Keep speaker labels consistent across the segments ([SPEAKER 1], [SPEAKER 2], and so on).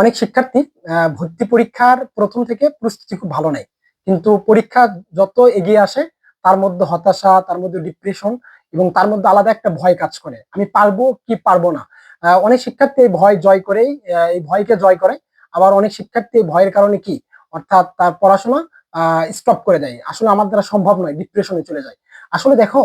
[SPEAKER 1] অনেক শিক্ষার্থী ভর্তি পরীক্ষার প্রথম থেকে প্রস্তুতি খুব ভালো নেয়। কিন্তু পরীক্ষা যত এগিয়ে আসে, তার মধ্যে হতাশা, তার মধ্যে ডিপ্রেশন এবং তার মধ্যে আলাদা একটা ভয় কাজ করে। আমি পারব কি পারব না? অনেক শিক্ষার্থী এই ভয় জয় করেই এই ভয়কে জয় করে। আবার অনেক শিক্ষার্থী ভয়ের কারণে কি? অর্থাৎ তার পড়াশোনা স্টপ করে দেয়। আসলে আমার দ্বারা সম্ভব নয় ডিপ্রেশনে চলে যায়। আসলে দেখো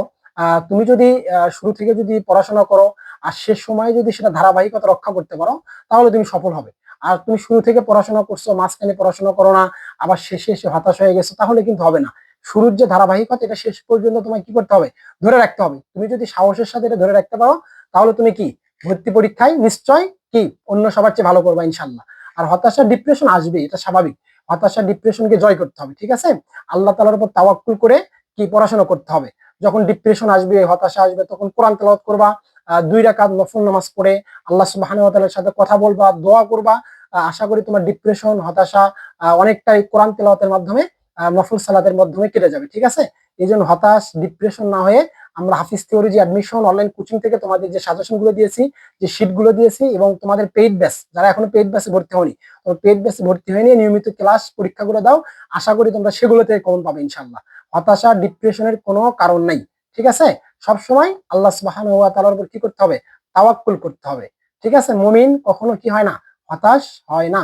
[SPEAKER 1] তুমি যদি শুরু থেকে যদি পড়াশোনা করো আর শেষ সময়ে যদি সেটা ধারাবাহিকতা রক্ষা করতে পারো, তাহলে তুমি সফল হবে। আর তুমি শুরু থেকে পড়াশোনা করছ, মাঝখানে পড়াশোনা করো না, আবার শেষে এসে হতাশ হয়ে গেছো, তাহলে কিন্তু হবে না। শুরুর যে ধারাবাহিকতা, এটা শেষ পর্যন্ত তোমায় কি করতে হবে? ধরে রাখতে হবে। তুমি যদি সাহসের সাথে এটা ধরে রাখতে পারো, তাহলে তুমি কি? ভর্তি পরীক্ষায় নিশ্চয় কি? অন্য সবার চেয়ে ভালো করবা ইনশাল্লাহ আর হতাশা ডিপ্রেশন আসবে, এটা স্বাভাবিক। হতাশা ডিপ্রেশনকে জয় করতে হবে, ঠিক আছে? আল্লাহ তালার উপর তাওয়াক্কুল করে কি পড়াশোনা করতে হবে? যখন ডিপ্রেশন আসবে, হতাশা আসবে, তখন কোরআন তেলাওয়াত করবা দুই রাকাত নফল নামাজ পড়ে আল্লাহ সুবহানাহু সাথে কথা বলবা, দোয়া করবা। আশা করি তোমার ডিপ্রেশন হতাশা অনেকটাই কোরআন তেলাওয়াতের মাধ্যমে নফল সালাতের মাধ্যমে কেটে যাবে, ঠিক আছে? এই জন্য হতাশ ডিপ্রেশন না হয়ে আমরা Hafiz theory admission online coaching থেকে তোমাদের যে সাজেশনগুলো দিয়েছি, যে শিটগুলো দিয়েছি এবং তোমাদের পেইড ব্যাস যারা এখনও পেইড ব্যাচে ভর্তি হয়নি, তো পেইড ব্যাচে ভর্তি হয়ে নিয়ে নিয়মিত ক্লাস পরীক্ষা পরীক্ষাগুলো দাও, আশা করি তোমরা সেগুলোতে কমন পাবে ইনশাল্লাহ হতাশা ডিপ্রেশনের কোনো কারণ নাই, ঠিক আছে? সব সময় আল্লাহ সুবাহান ওয়া তাআলার উপর কি করতে হবে? তাওয়াক্কুল করতে হবে। ঠিক আছে? মুমিন কখনো কি হয় না? হতাশ হয় না।